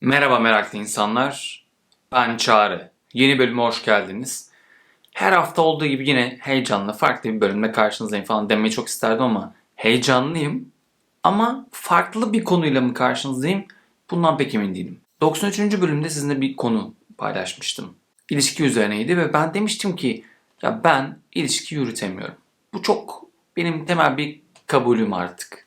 Merhaba meraklı insanlar. Ben Çağrı. Yeni bölüme hoş geldiniz. Her hafta olduğu gibi yine heyecanla farklı bir bölümle karşınızdayım falan demeyi çok isterdim ama heyecanlıyım. Ama farklı bir konuyla mı karşınızdayım? Bundan pek emin değilim. 93. bölümde sizinle bir konu paylaşmıştım. İlişki üzerineydi ve ben demiştim ki ya ben ilişki yürütemiyorum. Bu çok benim temel bir kabulüm artık.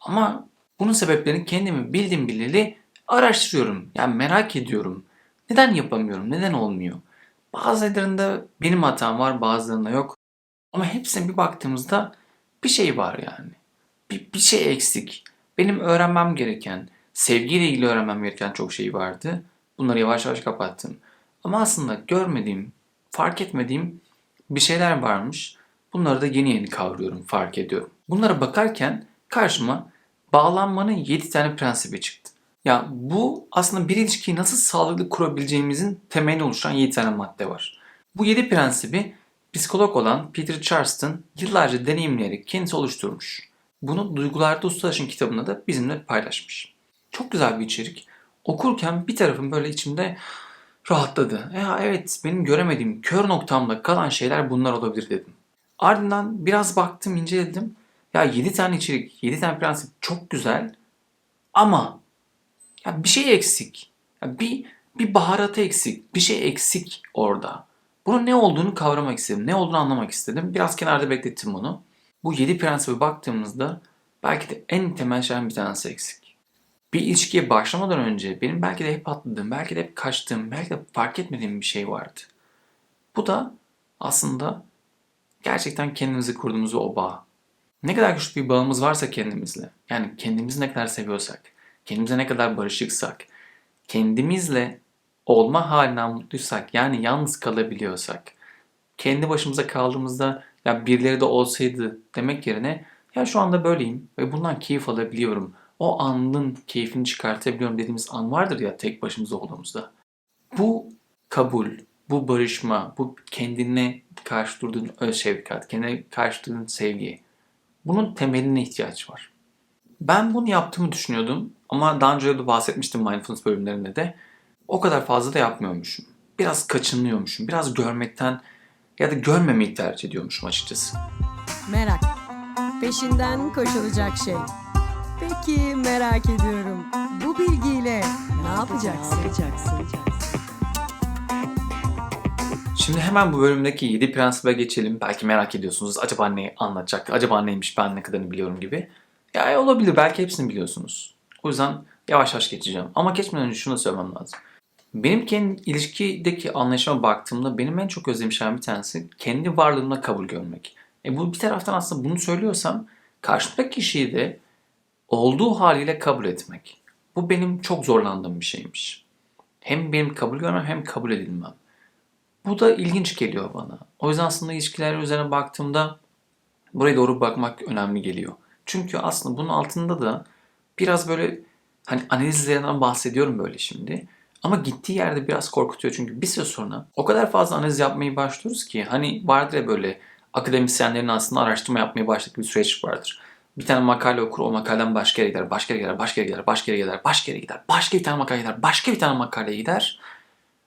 Ama bunun sebeplerini kendimi bildim bileli araştırıyorum. Yani merak ediyorum. Neden yapamıyorum? Neden olmuyor? Bazılarında benim hatam var, bazılarında yok. Ama hepsine bir baktığımızda bir şey var yani. Bir, bir şey eksik. Benim öğrenmem gereken, sevgiyle ilgili öğrenmem gereken çok şey vardı. Bunları yavaş yavaş kapattım. Ama aslında görmediğim, fark etmediğim bir şeyler varmış. Bunları da yeni yeni kavruyorum, fark ediyorum. Bunlara bakarken karşıma bağlanmanın 7 tane prensibi çıktı. Ya bu aslında bir ilişkiyi nasıl sağlıklı kurabileceğimizin temelini oluşturan 7 tane madde var. Bu 7 prensibi psikolog olan Peter Charleston yıllarca deneyimleyerek kendisi oluşturmuş. Bunu Duygularda Ustalaşın kitabında da bizimle paylaşmış. Çok güzel bir içerik. Okurken bir tarafım böyle içimde rahatladı. Ya evet benim göremediğim kör noktamda kalan şeyler bunlar olabilir dedim. Ardından biraz baktım inceledim. Ya 7 tane içerik, 7 tane prensip çok güzel ama ya bir şey eksik. Ya bir bir baharatı eksik. Bir şey eksik orada. Bunun ne olduğunu kavramak istedim. Ne olduğunu anlamak istedim. Biraz kenarda beklettim bunu. Bu 7 prensibe baktığımızda belki de en temel şeyden bir tanesi eksik. Bir ilişkiye başlamadan önce benim belki de hep atladığım, belki de hep kaçtığım, belki de fark etmediğim bir şey vardı. Bu da aslında gerçekten kendimizi kurduğumuz o bağ. Ne kadar güçlü bir bağımız varsa kendimizle, yani kendimizi ne kadar seviyorsak, kendimize ne kadar barışıksak, kendimizle olma halinden mutluysak, yani yalnız kalabiliyorsak, kendi başımıza kaldığımızda ya birileri de olsaydı demek yerine ya şu anda böyleyim ve bundan keyif alabiliyorum. O anın keyfini çıkartabiliyorum dediğimiz an vardır ya tek başımıza olduğumuzda. Bu kabul, bu barışma, bu kendine karşı durduğun şefkat, kendine karşı durduğun sevgi. Bunun temeline ihtiyaç var. Ben bunu yaptığımı düşünüyordum ama daha önce de bahsetmiştim mindfulness bölümlerinde de. O kadar fazla da yapmıyormuşum. Biraz kaçınıyormuşum. Biraz görmekten ya da görmemeyi tercih ediyormuşum açıkçası. Merak. Peşinden koşulacak şey. Peki merak ediyorum. Bu bilgiyle ne yapacaksın? Şimdi hemen bu bölümdeki 7 prensibe geçelim. Belki merak ediyorsunuz. Acaba ne anlatacak? Acaba neymiş ben ne kadarını biliyorum gibi. Ya e, olabilir. Belki hepsini biliyorsunuz. O yüzden yavaş yavaş geçeceğim. Ama geçmeden önce şunu söylemem lazım. Benim kendi ilişkideki anlayışıma baktığımda benim en çok şeyden bir tanesi kendi varlığımla kabul görmek. E bu bir taraftan aslında bunu söylüyorsam karşımdaki kişiyi de olduğu haliyle kabul etmek. Bu benim çok zorlandığım bir şeymiş. Hem benim kabul görmem hem kabul edilmem. Bu da ilginç geliyor bana. O yüzden aslında ilişkiler üzerine baktığımda buraya doğru bakmak önemli geliyor. Çünkü aslında bunun altında da biraz böyle hani analizlerinden bahsediyorum böyle şimdi. Ama gittiği yerde biraz korkutuyor çünkü bir süre sonra o kadar fazla analiz yapmaya başlıyoruz ki hani vardır ya böyle akademisyenlerin aslında araştırma yapmaya başladığı bir süreç vardır. Bir tane makale okur, o makaleden başka yere gider, başka yere gider, başka yere gider, başka yere gider, başka yere gider, başka bir tane makale gider, başka bir tane makaleye gider.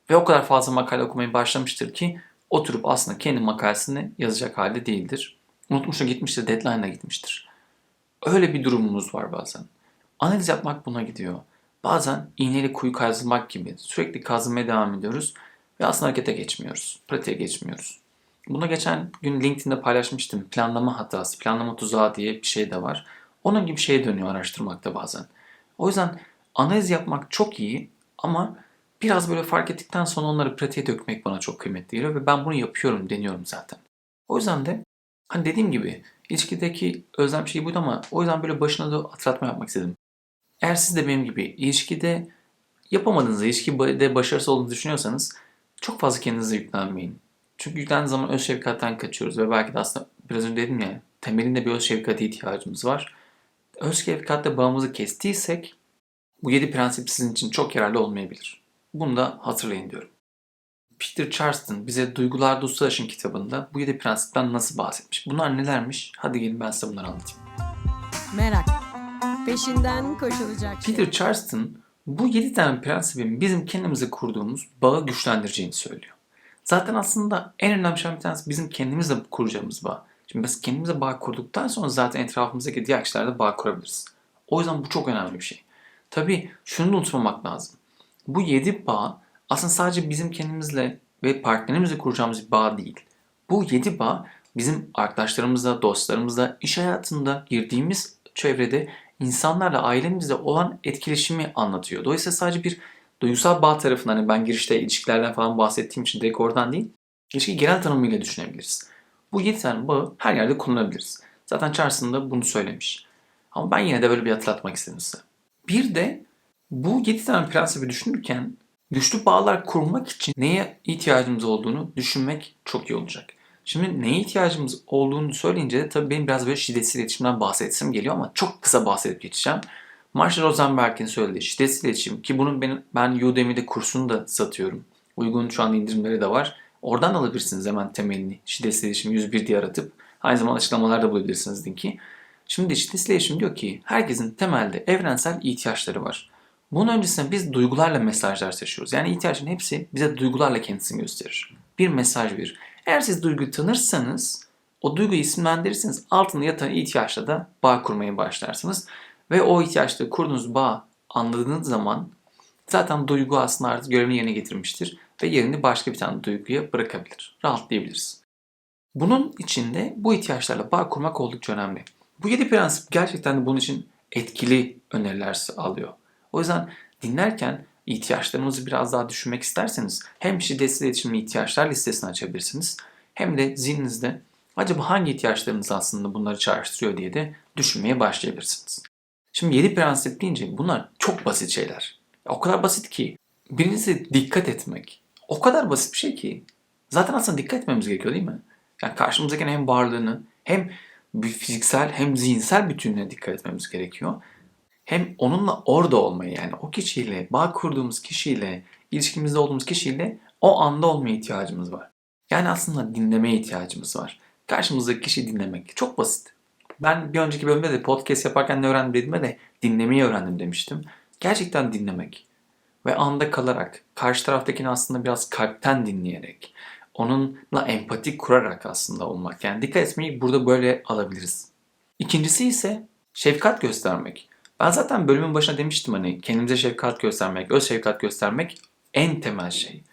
Ve o kadar fazla makale okumaya başlamıştır ki oturup aslında kendi makalesini yazacak halde değildir. Unutmuş da gitmiştir, deadline'la gitmiştir. Öyle bir durumumuz var bazen. Analiz yapmak buna gidiyor. Bazen iğneyle kuyu kazmak gibi sürekli kazmaya devam ediyoruz ve aslında harekete geçmiyoruz. Pratiğe geçmiyoruz. Buna geçen gün LinkedIn'de paylaşmıştım. Planlama hatası, planlama tuzağı diye bir şey de var. Onun gibi şey dönüyor araştırmakta bazen. O yüzden analiz yapmak çok iyi ama biraz böyle fark ettikten sonra onları pratiğe dökmek bana çok kıymetli geliyor ve ben bunu yapıyorum, deniyorum zaten. O yüzden de hani dediğim gibi ilişkideki özlem şeyi buydu ama o yüzden böyle başına da hatırlatma yapmak istedim. Eğer siz de benim gibi ilişkide yapamadığınızda, ilişkide başarısız olduğunuzu düşünüyorsanız çok fazla kendinize yüklenmeyin. Çünkü yüklendiğiniz zaman öz şefkatten kaçıyoruz ve belki de aslında biraz önce dedim ya temelinde bir öz şefkate ihtiyacımız var. Öz şefkatle bağımızı kestiysek bu yedi prensip sizin için çok yararlı olmayabilir. Bunu da hatırlayın diyorum. Peter Charleston bize Duygularda Ustalaşın kitabında bu yedi prensipten nasıl bahsetmiş? Bunlar nelermiş? Hadi gelin ben size bunları anlatayım. Merak. Peşinden koşulacak şey. Peter Charleston Bu 7 tane prensibin bizim kendimize kurduğumuz bağı güçlendireceğini söylüyor. Zaten aslında en önemli şeylerden bir tanesi bizim kendimizle kuracağımız bağ. Şimdi biz kendimize bağ kurduktan sonra zaten etrafımızdaki diğer kişilerle bağ kurabiliriz. O yüzden bu çok önemli bir şey. Tabii şunu da unutmamak lazım. Bu 7 bağ aslında sadece bizim kendimizle ve partnerimizle kuracağımız bir bağ değil. Bu 7 bağ bizim arkadaşlarımızla, dostlarımızla, iş hayatında girdiğimiz çevrede insanlarla, ailemizle olan etkileşimi anlatıyor. Dolayısıyla sadece bir duygusal bağ tarafından hani ben girişte ilişkilerden falan bahsettiğim için direkt oradan değil, ilişki genel tanımıyla düşünebiliriz. Bu 7 tane bağı her yerde kullanabiliriz. Zaten Charles'ın da bunu söylemiş. Ama ben yine de böyle bir hatırlatmak istedim size. Bir de bu 7 tane prensibi düşünürken güçlü bağlar kurmak için neye ihtiyacımız olduğunu düşünmek çok iyi olacak. Şimdi neye ihtiyacımız olduğunu söyleyince de tabii benim biraz böyle şiddetsiz iletişimden bahsetsim geliyor ama çok kısa bahsedip geçeceğim. Marshall Rosenberg'in söylediği şiddetsiz iletişim ki bunun benim, ben Udemy'de kursunu da satıyorum. Uygun şu anda indirimleri de var. Oradan alabilirsiniz hemen temelini. Şiddetsiz iletişim 101 diye aratıp aynı zamanda açıklamalarda bulabilirsiniz linki. Şimdi şiddetsiz iletişim diyor ki herkesin temelde evrensel ihtiyaçları var. Bunun öncesinde biz duygularla mesajlar taşıyoruz. Yani ihtiyaçın hepsi bize duygularla kendisini gösterir. Bir mesaj verir. Eğer siz duyguyu tanırsanız o duyguyu isimlendirirsiniz. Altında yatan ihtiyaçla da bağ kurmaya başlarsınız. Ve o ihtiyaçla kurduğunuz bağ anladığınız zaman zaten duygu aslında artık görevini yerine getirmiştir. Ve yerini başka bir tane duyguya bırakabilir. Rahatlayabiliriz. Bunun içinde bu ihtiyaçlarla bağ kurmak oldukça önemli. Bu yedi prensip gerçekten de bunun için etkili öneriler alıyor. O yüzden dinlerken ihtiyaçlarınızı biraz daha düşünmek isterseniz hem şiddetsiz iletişimli ihtiyaçlar listesini açabilirsiniz hem de zihninizde acaba hangi ihtiyaçlarınız aslında bunları çağrıştırıyor diye de düşünmeye başlayabilirsiniz. Şimdi 7 prensip deyince bunlar çok basit şeyler. O kadar basit ki birincisi dikkat etmek. O kadar basit bir şey ki. Zaten aslında dikkat etmemiz gerekiyor değil mi? Yani karşımızdakinin hem varlığını hem fiziksel hem zihinsel bütününe dikkat etmemiz gerekiyor. Hem onunla orada olmayı yani o kişiyle, bağ kurduğumuz kişiyle, ilişkimizde olduğumuz kişiyle o anda olmaya ihtiyacımız var. Yani aslında dinlemeye ihtiyacımız var. Karşımızdaki kişiyi dinlemek. Çok basit. Ben bir önceki bölümde de podcast yaparken ne öğrendim dediğime de dinlemeyi öğrendim demiştim. Gerçekten dinlemek. Ve anda kalarak, karşı taraftakini aslında biraz kalpten dinleyerek, onunla empati kurarak aslında olmak. Yani dikkat etmeyi burada böyle alabiliriz. İkincisi ise şefkat göstermek. Ben zaten bölümün başına demiştim hani kendimize şefkat göstermek, öz şefkat göstermek en temel şey.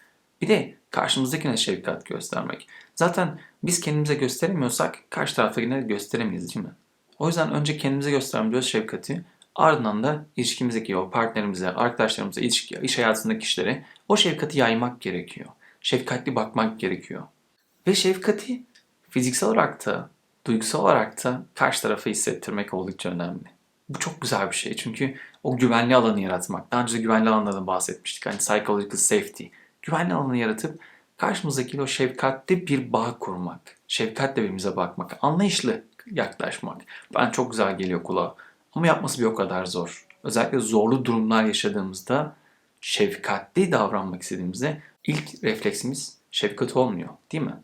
Bir de karşımızdakine şefkat göstermek. Zaten biz kendimize gösteremiyorsak karşı taraftakine gösteremeyiz değil mi? O yüzden önce kendimize göstermemiz öz şefkati ardından da ilişkimizdeki o partnerimize, arkadaşlarımıza, ilişki, iş hayatındaki kişilere o şefkati yaymak gerekiyor. Şefkatli bakmak gerekiyor. Ve şefkati fiziksel olarak da, duygusal olarak da karşı tarafa hissettirmek oldukça önemli. Bu çok güzel bir şey çünkü o güvenli alanı yaratmak. Daha önce de güvenli alanlardan bahsetmiştik. Hani psychological safety. Güvenli alanı yaratıp karşımızdaki o şefkatli bir bağ kurmak. Şefkatle birbirimize bakmak. Anlayışlı yaklaşmak. Ben çok güzel geliyor kulağa. Ama yapması bir o kadar zor. Özellikle zorlu durumlar yaşadığımızda şefkatli davranmak istediğimizde ilk refleksimiz şefkat olmuyor değil mi?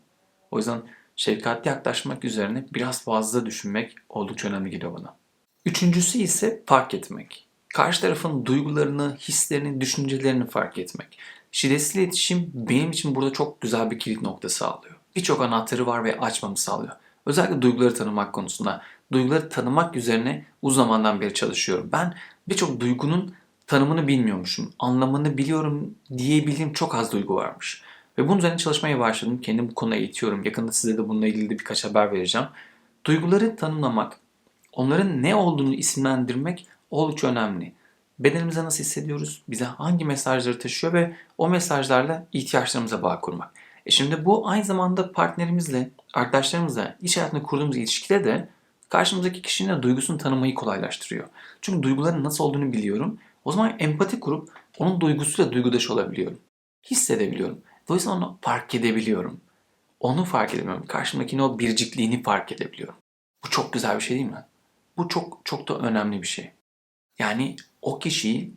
O yüzden şefkatli yaklaşmak üzerine biraz fazla düşünmek oldukça önemli geliyor bana. Üçüncüsü ise fark etmek. Karşı tarafın duygularını, hislerini, düşüncelerini fark etmek. Şiddetsiz iletişim benim için burada çok güzel bir kilit nokta sağlıyor. Birçok anahtarı var ve açmamı sağlıyor. Özellikle duyguları tanımak konusunda. Duyguları tanımak üzerine uzun zamandan beri çalışıyorum. Ben birçok duygunun tanımını bilmiyormuşum. Anlamını biliyorum diyebildiğim çok az duygu varmış. Ve bunun üzerine çalışmaya başladım. Kendimi bu konuda eğitiyorum. Yakında size de bununla ilgili de birkaç haber vereceğim. Duyguları tanımlamak, onların ne olduğunu isimlendirmek oldukça önemli. Bedenimize nasıl hissediyoruz? Bize hangi mesajları taşıyor ve o mesajlarla ihtiyaçlarımıza bağ kurmak. E şimdi bu aynı zamanda partnerimizle, arkadaşlarımızla, iş hayatında kurduğumuz ilişkide de karşımızdaki kişinin de duygusunu tanımayı kolaylaştırıyor. Çünkü duyguların nasıl olduğunu biliyorum. O zaman empati kurup onun duygusuyla duygudaş olabiliyorum. Hissedebiliyorum. Dolayısıyla onu fark edebiliyorum. Onu fark edebiliyorum. Karşımdakinin o biricikliğini fark edebiliyorum. Bu çok güzel bir şey değil mi? Bu çok çok da önemli bir şey. Yani o kişiyi,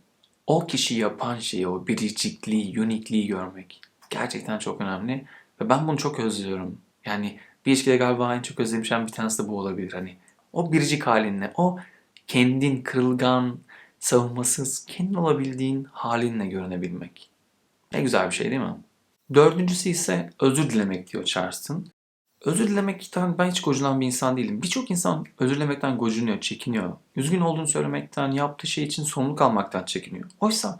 o kişi yapan şeyi, o biricikliği, unikliği görmek gerçekten çok önemli. Ve ben bunu çok özlüyorum. Yani bir ilişkide galiba en çok özlediğim şeyden bir tanesi de bu olabilir. Hani o biricik halinle, o kendin kırılgan, savunmasız, kendin olabildiğin halinle görünebilmek. Ne güzel bir şey değil mi? Dördüncüsü ise özür dilemek diyor Charleston. Özür dilemekten ben hiç gocunan bir insan değilim. Birçok insan özür dilemekten gocunuyor, çekiniyor. Üzgün olduğunu söylemekten, yaptığı şey için sorumluluk almaktan çekiniyor. Oysa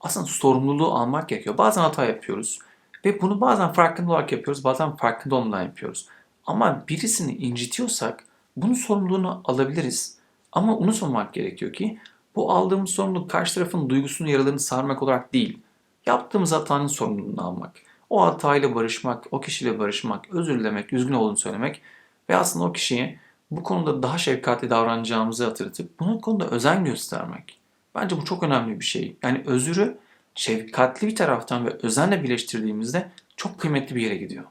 aslında sorumluluğu almak gerekiyor. Bazen hata yapıyoruz ve bunu bazen farkında olarak yapıyoruz, bazen farkında olmadan yapıyoruz. Ama birisini incitiyorsak bunun sorumluluğunu alabiliriz. Ama unutmamak gerekiyor ki bu aldığımız sorumluluk karşı tarafın duygusunu, yaralarını sarmak olarak değil. Yaptığımız hatanın sorumluluğunu almak. O hatayla barışmak, o kişiyle barışmak, özür dilemek, üzgün olduğunu söylemek ve aslında o kişiye bu konuda daha şefkatli davranacağımızı hatırlatıp bunun konuda özen göstermek. Bence bu çok önemli bir şey. Yani özürü şefkatli bir taraftan ve özenle birleştirdiğimizde çok kıymetli bir yere gidiyor.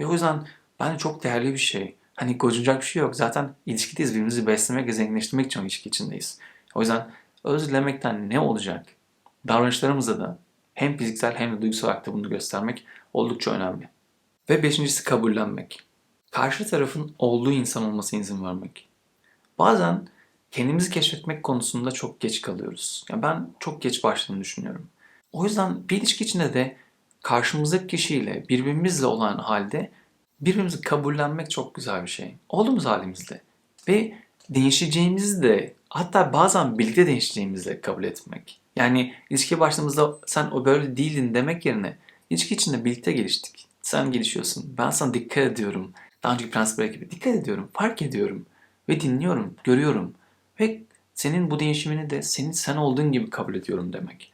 Ve o yüzden bence çok değerli bir şey. Hani gocunacak bir şey yok. Zaten ilişkideyiz. Birbirimizi beslemek ve zenginleştirmek için ilişki içindeyiz. O yüzden özür dilemekten ne olacak? Davranışlarımızda da hem fiziksel hem de duygusal olarak da bunu göstermek oldukça önemli. Ve beşincisi kabullenmek. Karşı tarafın olduğu insan olmasına izin vermek. Bazen kendimizi keşfetmek konusunda çok geç kalıyoruz. Yani ben çok geç başladığını düşünüyorum. O yüzden bir ilişki içinde de karşımızdaki kişiyle birbirimizle olan halde birbirimizi kabullenmek çok güzel bir şey. Olduğumuz halimizde. Ve değişeceğimizi de hatta bazen birlikte değişeceğimizi de kabul etmek. Yani ilişkiye başladığımızda sen o böyle değildin demek yerine ilişki içinde birlikte geliştik. Sen gelişiyorsun. Ben sana dikkat ediyorum. Daha önceki prensipler gibi dikkat ediyorum. Fark ediyorum. Ve dinliyorum. Görüyorum. Ve senin bu değişimini de senin sen olduğun gibi kabul ediyorum demek.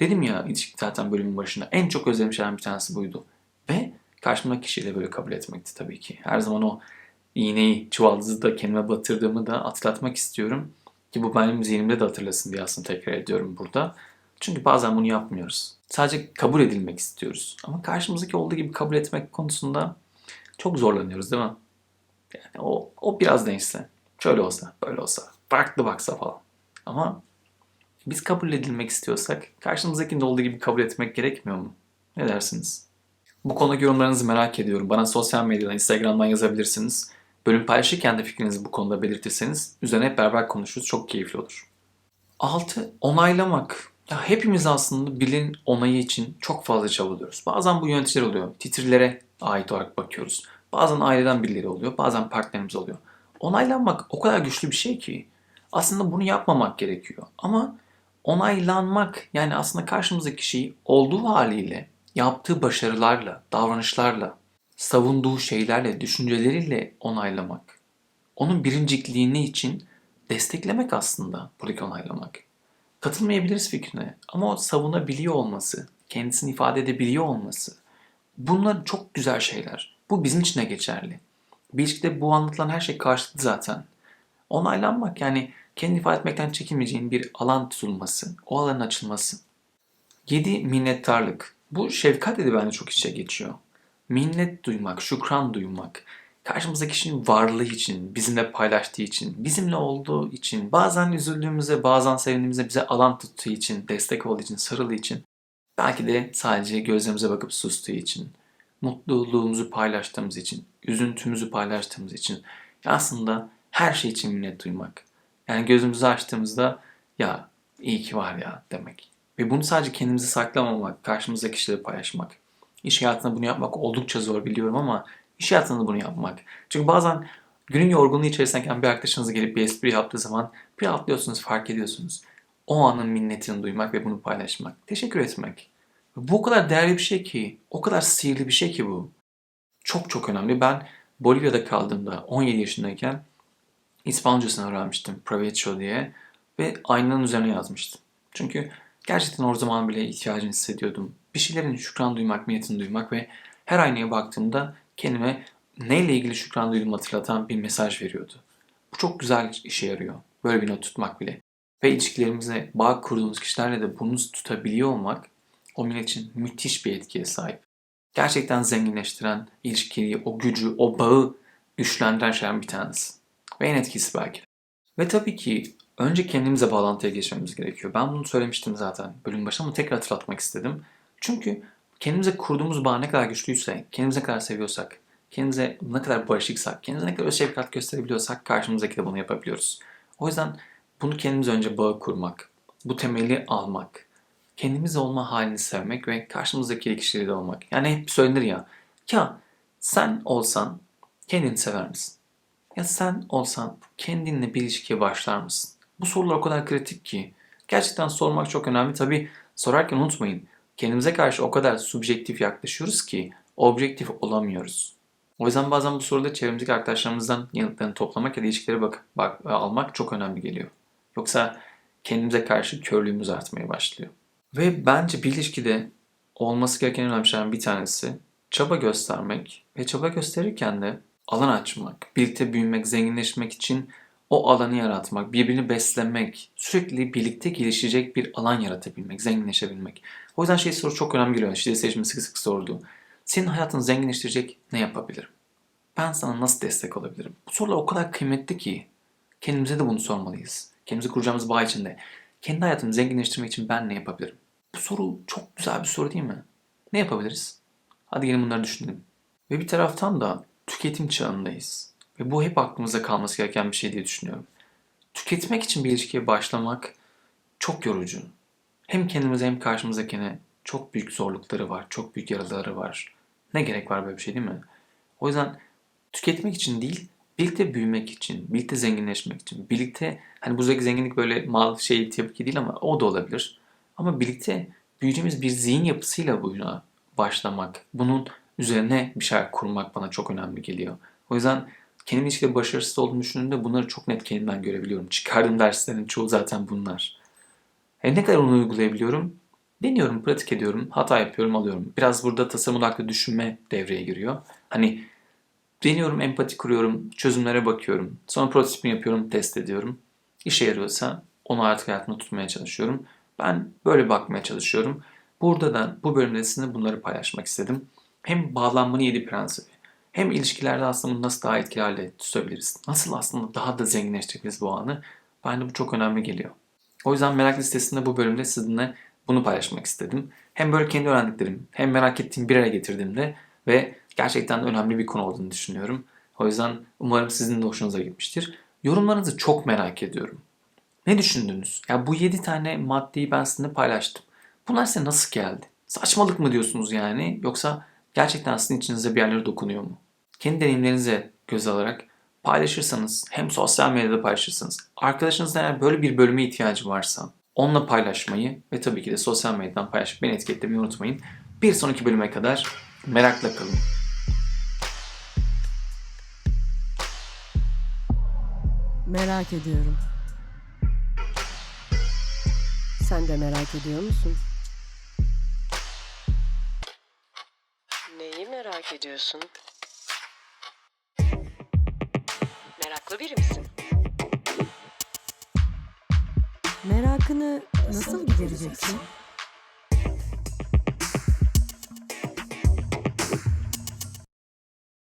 Dedim ya ilişki zaten bölümün başında en çok özlediğim şeylerden bir tanesi buydu. Ve karşımdaki kişiyi böyle kabul etmekti tabii ki. Her zaman o iğneyi, çuvaldızı da kendime batırdığımı da hatırlatmak istiyorum. Ki bu benim zihnimde de hatırlasın diye aslında tekrar ediyorum burada. Çünkü bazen bunu yapmıyoruz. Sadece kabul edilmek istiyoruz. Ama karşımızdaki olduğu gibi kabul etmek konusunda çok zorlanıyoruz değil mi? Yani o, o biraz değişse. Şöyle olsa, böyle olsa, farklı baksa falan. Ama biz kabul edilmek istiyorsak karşımızdakinin olduğu gibi kabul etmek gerekmiyor mu? Ne dersiniz? Bu konuda yorumlarınızı merak ediyorum. Bana sosyal medyadan, Instagram'dan yazabilirsiniz. Bölüm paylaşırken de fikrinizi bu konuda belirtirseniz üzerine hep beraber konuşuruz. Çok keyifli olur. 6. Onaylamak. Ya hepimiz aslında birinin onayı için çok fazla çabalıyoruz. Bazen bu yöneticiler oluyor. Titrirlere ait olarak bakıyoruz. Bazen aileden birileri oluyor. Bazen partnerimiz oluyor. Onaylanmak o kadar güçlü bir şey ki aslında bunu yapmamak gerekiyor. Ama onaylanmak yani aslında karşımızdaki kişiyi olduğu haliyle, yaptığı başarılarla, davranışlarla, savunduğu şeylerle, düşünceleriyle onaylamak. Onun birincikliğini için desteklemek aslında buradaki onaylamak. Katılmayabiliriz fikrine ama o savunabiliyor olması, kendisini ifade edebiliyor olması bunlar çok güzel şeyler. Bu bizim için de geçerli. Bir ilişkide bu anlatılan her şey karşılıklı zaten. Onaylanmak yani kendini ifade etmekten çekinmeyeceğin bir alan tutulması, o alanın açılması. 7. Minnettarlık. Bu şefkat de bence çok içe geçiyor. Minnet duymak, şükran duymak, karşımızdaki kişinin varlığı için, bizimle paylaştığı için, bizimle olduğu için, bazen üzüldüğümüzde, bazen sevindiğimizde bize alan tuttuğu için, destek olduğu için, sarıldığı için, belki de sadece gözlerimize bakıp sustuğu için, mutluluğumuzu paylaştığımız için, üzüntümüzü paylaştığımız için, aslında her şey için minnet duymak. Yani gözümüzü açtığımızda ya iyi ki var ya demek. Ve bunu sadece kendimizi saklamamak, karşımızdaki kişileri paylaşmak. İş hayatında bunu yapmak oldukça zor biliyorum ama iş hayatında bunu yapmak. Çünkü bazen günün yorgunluğu içerisindeyken bir arkadaşınız gelip bir espri yaptığı zaman bir atlıyorsunuz, fark ediyorsunuz. O anın minnetini duymak ve bunu paylaşmak. Teşekkür etmek. Bu o kadar değerli bir şey ki, o kadar sihirli bir şey ki bu. Çok çok önemli. Ben Bolivya'da kaldığımda 17 yaşındayken İspanyolcasını öğrenmiştim Provecho diye ve aynanın üzerine yazmıştım. Çünkü gerçekten o zaman bile ihtiyacını hissediyordum. Bir şeylerin şükran duymak, minnetini duymak ve her aynaya baktığımda kendime neyle ilgili şükran duyduğumu hatırlatan bir mesaj veriyordu. Bu çok güzel işe yarıyor. Böyle bir not tutmak bile. Ve ilişkilerimize bağ kurduğumuz kişilerle de bunu tutabiliyor olmak o millet için müthiş bir etkiye sahip. Gerçekten zenginleştiren ilişkiyi, o gücü, o bağı güçlendiren şeylerden bir tanesi. Ve en etkisi belki. Ve tabii ki önce kendimize bağlantıya geçmemiz gerekiyor. Ben bunu söylemiştim zaten bölüm başında ama tekrar hatırlatmak istedim. Çünkü kendimize kurduğumuz bağ ne kadar güçlüyse, kendimize ne kadar seviyorsak, kendimize ne kadar barışıksak, kendimize ne kadar öz şefkat gösterebiliyorsak karşımızdaki de bunu yapabiliyoruz. O yüzden bunu kendimiz önce bağı kurmak, bu temeli almak. Kendimiz olma halini sevmek ve karşımızdaki kişiyle olmak. Yani hep söylenir ya. Ya sen olsan kendini sever misin? Ya sen olsan kendinle bir ilişkiye başlar mısın? Bu sorular o kadar kritik ki. Gerçekten sormak çok önemli. Tabii sorarken unutmayın. Kendimize karşı o kadar subjektif yaklaşıyoruz ki objektif olamıyoruz. O yüzden bazen bu soruda çevremizdeki arkadaşlarımızdan yanıtlarını toplamak ya da ilişkilere bak, bak almak çok önemli geliyor. Yoksa kendimize karşı körlüğümüz artmaya başlıyor. Ve bence bir ilişkide olması gereken en önemli şeylerden bir tanesi çaba göstermek ve çaba gösterirken de alan açmak, birlikte büyümek, zenginleşmek için o alanı yaratmak, birbirini beslemek, sürekli birlikte gelişecek bir alan yaratabilmek, zenginleşebilmek. O yüzden şey soru çok önemli geliyor. İşte seçimi sık sık sordu. Senin hayatını zenginleştirecek ne yapabilirim? Ben sana nasıl destek olabilirim? Bu sorular o kadar kıymetli ki kendimize de bunu sormalıyız. Kendimize kuracağımız bağ içinde. Kendi hayatımı zenginleştirmek için ben ne yapabilirim? Bu soru çok güzel bir soru değil mi? Ne yapabiliriz? Hadi gelin bunları düşünelim. Ve bir taraftan da tüketim çağındayız. Ve bu hep aklımızda kalması gereken bir şey diye düşünüyorum. Tüketmek için bir ilişkiye başlamak çok yorucu. Hem kendimize hem karşımızdakine çok büyük zorlukları var, çok büyük yaraları var. Ne gerek var böyle bir şey değil mi? O yüzden tüketmek için değil, birlikte büyümek için, birlikte zenginleşmek için, birlikte hani buradaki zenginlik böyle mal şey tabii değil ama o da olabilir. Ama birlikte büyüyeceğimiz bir zihin yapısıyla buna başlamak, bunun üzerine bir şeyler kurmak bana çok önemli geliyor. O yüzden kendim ilişkide başarısız olduğumu düşündüğümde bunları çok net kendimden görebiliyorum. Çıkardığım derslerin çoğu zaten bunlar. E ne kadar onu uygulayabiliyorum? Deniyorum, pratik ediyorum, hata yapıyorum, alıyorum. Biraz burada tasarım odaklı düşünme devreye giriyor. Hani deniyorum, empati kuruyorum, çözümlere bakıyorum. Sonra prototipini yapıyorum, test ediyorum. İşe yarıyorsa onu artık hayatımda tutmaya çalışıyorum. Ben böyle bakmaya çalışıyorum. Burada da bu bölümde sizinle bunları paylaşmak istedim. Hem bağlanmanın yedi prensibi, hem ilişkilerde aslında bunu nasıl daha etkili hale tutabiliriz? Nasıl aslında daha da zenginleştirebiliriz bu anı? Bence bu çok önemli geliyor. O yüzden merak listesinde bu bölümde sizinle bunu paylaşmak istedim. Hem böyle kendi öğrendiklerim hem merak ettiğim bir araya getirdiğimde ve gerçekten de önemli bir konu olduğunu düşünüyorum. O yüzden umarım sizin de hoşunuza gitmiştir. Yorumlarınızı çok merak ediyorum. Ne düşündünüz? Ya bu 7 tane maddeyi ben sizinle paylaştım. Bunlar size nasıl geldi? Saçmalık mı diyorsunuz yani? Yoksa gerçekten sizin içinize bir yerlere dokunuyor mu? Kendi deneyimlerinize göz alarak paylaşırsanız hem sosyal medyada paylaşırsanız arkadaşınızda eğer böyle bir bölüme ihtiyacı varsa onunla paylaşmayı ve tabii ki de sosyal medyadan paylaşıp beni etiketlemeyi unutmayın. Bir sonraki bölüme kadar merakla kalın. Merak ediyorum. Sen de merak ediyor musun? Neyi merak ediyorsun? Meraklı biri misin? Merakını nasıl gidereceksin?